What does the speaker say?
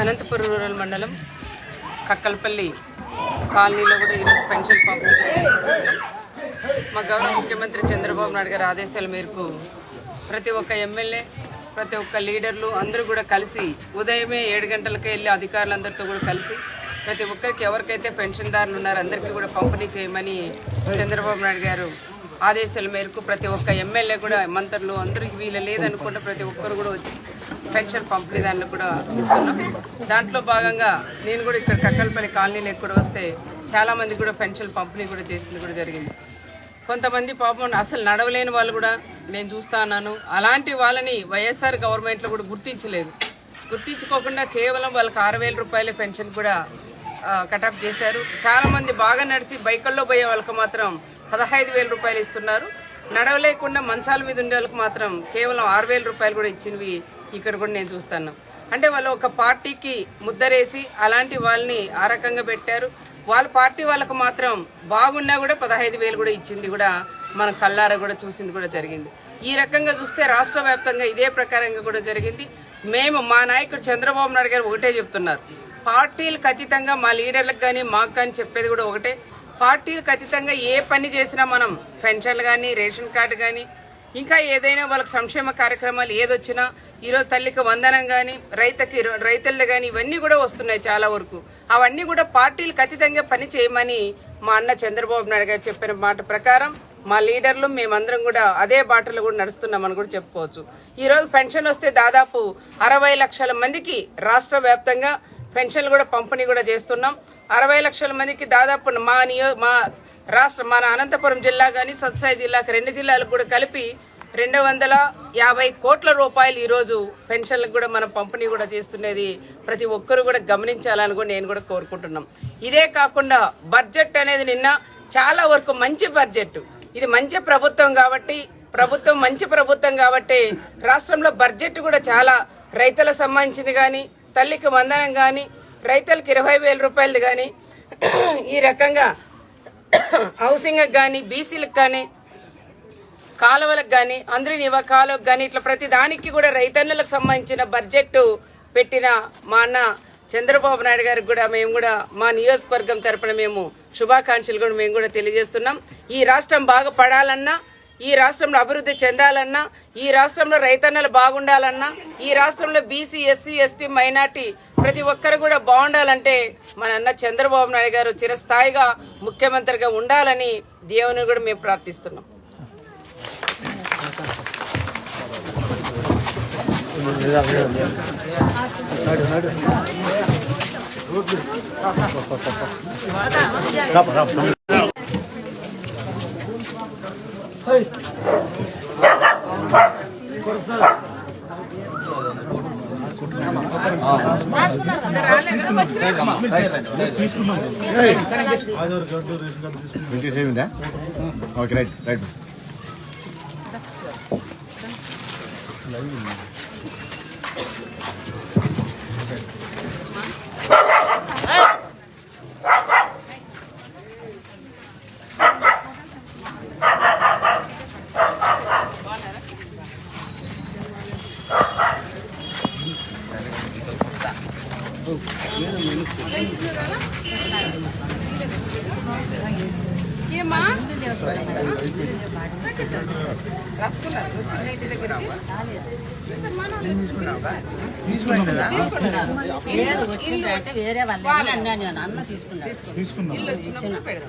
Anantapuram rural మండలం కక్కలపల్లి కాలనీలో కూడా ఈరోజు పెన్షన్ పంపిణీ మా గౌరవ ముఖ్యమంత్రి చంద్రబాబు నాయుడు గారి ఆదేశాల మేరకు ప్రతి ఒక్క ఎమ్మెల్యే ప్రతి ఒక్క లీడర్లు అందరూ కూడా కలిసి ఉదయమే ఏడు గంటలకే వెళ్ళి అధికారులందరితో కూడా కలిసి ప్రతి ఒక్కరికి ఎవరికైతే పెన్షన్దారులు ఉన్నారో అందరికీ కూడా పంపిణీ చేయమని చంద్రబాబు నాయుడు గారు ఆదేశాల మేరకు ప్రతి ఒక్క ఎమ్మెల్యే కూడా మంత్రులు అందరికి వీళ్ళు లేదనుకుంటే ప్రతి ఒక్కరు కూడా వచ్చి పెన్షన్ పంపిణీ దాన్ని కూడా ఇస్తున్నాం దాంట్లో భాగంగా నేను కూడా ఇక్కడ కక్కలపల్లి కాలనీలో కూడా వస్తే చాలామంది కూడా పెన్షన్ పంపిణీ కూడా చేసింది కూడా జరిగింది. కొంతమంది పాపం అసలు నడవలేని వాళ్ళు కూడా నేను చూస్తా ఉన్నాను. అలాంటి వాళ్ళని వైఎస్ఆర్ గవర్నమెంట్లో కూడా గుర్తించలేదు. గుర్తించుకోకుండా కేవలం వాళ్ళకి ఆరు వేల రూపాయల పెన్షన్ కూడా కటాఫ్ చేశారు. చాలామంది బాగా నడిచి బైకల్లో పోయే వాళ్ళకి మాత్రం పదహైదు వేల రూపాయలు ఇస్తున్నారు. నడవలేకుండా మంచాల మీద ఉండే వాళ్ళకి మాత్రం కేవలం ఆరు వేల రూపాయలు కూడా ఇచ్చినవి ఇక్కడ కూడా నేను చూస్తాను. అంటే వాళ్ళు ఒక పార్టీకి ముద్దరేసి అలాంటి వాళ్ళని ఆ రకంగా పెట్టారు. వాళ్ళ పార్టీ వాళ్ళకు మాత్రం బాగున్నా కూడా పదహైదు వేలు కూడా ఇచ్చింది కూడా మన కళ్ళారా కూడా చూసింది కూడా జరిగింది. ఈ రకంగా చూస్తే రాష్ట్ర వ్యాప్తంగా ఇదే ప్రకారంగా కూడా జరిగింది. మేము మా నాయకుడు చంద్రబాబు నాయుడు గారు ఒకటే చెప్తున్నారు. పార్టీలకు అతీతంగా మా లీడర్లకు కానీ మాకు కానీ చెప్పేది కూడా ఒకటే. పార్టీలకు అతీతంగా ఏ పని చేసినా మనం పెన్షన్లు కానీ రేషన్ కార్డు కానీ ఇంకా ఏదైనా వాళ్ళకి సంక్షేమ కార్యక్రమాలు ఏదొచ్చినా ఈరోజు తల్లికి వందనం కానీ రైతుకి రైతులు కానీ ఇవన్నీ కూడా వస్తున్నాయి చాలా వరకు. అవన్నీ కూడా పార్టీలు ఖచ్చితంగా పని చేయమని మా అన్న చంద్రబాబు నాయుడు గారు చెప్పిన మాట ప్రకారం మా లీడర్లు మేమందరం కూడా అదే బాటలో కూడా నడుస్తున్నామని కూడా చెప్పుకోవచ్చు. ఈరోజు పెన్షన్ వస్తే దాదాపు అరవై లక్షల మందికి రాష్ట్ర వ్యాప్తంగా పెన్షన్లు కూడా పంపిణీ కూడా చేస్తున్నాం. అరవై లక్షల మందికి దాదాపు మా నియో మా రాష్ట్ర మన అనంతపురం జిల్లా కానీ సత్సాయి జిల్లాకి రెండు జిల్లాలకు కూడా కలిపి రెండు వందల యాభై కోట్ల రూపాయలు ఈరోజు పెన్షన్లకు కూడా మనం పంపిణీ కూడా చేస్తున్నది ప్రతి ఒక్కరు కూడా గమనించాలని కూడా నేను కూడా కోరుకుంటున్నాం. ఇదే కాకుండా బడ్జెట్ అనేది నిన్న చాలా వరకు మంచి బడ్జెట్. ఇది మంచి ప్రభుత్వం కాబట్టి ప్రభుత్వం మంచి ప్రభుత్వం కాబట్టి రాష్ట్రంలో బడ్జెట్ కూడా చాలా రైతులకు సంబంధించింది కానీ తల్లికి వందనం కానీ రైతులకు ఇరవై వేల రూపాయలు కానీ ఈ రకంగా హౌసింగ్కి కానీ బీసీలకు కానీ కాలువలకు కానీ అందరి నివా కాలువకు కానీ ఇట్లా ప్రతి దానికి కూడా రైతన్నులకు సంబంధించిన బడ్జెట్ పెట్టిన మా అన్న చంద్రబాబు నాయుడు గారికి కూడా మేము కూడా మా నియోజకవర్గం తరపున మేము శుభాకాంక్షలు కూడా మేము కూడా తెలియజేస్తున్నాం. ఈ రాష్ట్రం బాగా పడాలన్నా ఈ రాష్ట్రంలో అభివృద్ధి చెందాలన్నా ఈ రాష్ట్రంలో రైతన్నలు బాగుండాలన్నా ఈ రాష్ట్రంలో బీసీ ఎస్సీ ఎస్టీ మైనార్టీ ప్రతి ఒక్కరు కూడా బాగుండాలంటే మన అన్న చంద్రబాబు నాయుడు గారు చిరస్థాయిగా ముఖ్యమంత్రిగా ఉండాలని దేవుని కూడా మేము ప్రార్థిస్తున్నాం. ఇంటికి సేవిందా ఓకే రైట్ రైట్. అంటే వేరే వాళ్ళు అన్నా నేను అన్న తీసుకున్నాను తీసుకున్నాను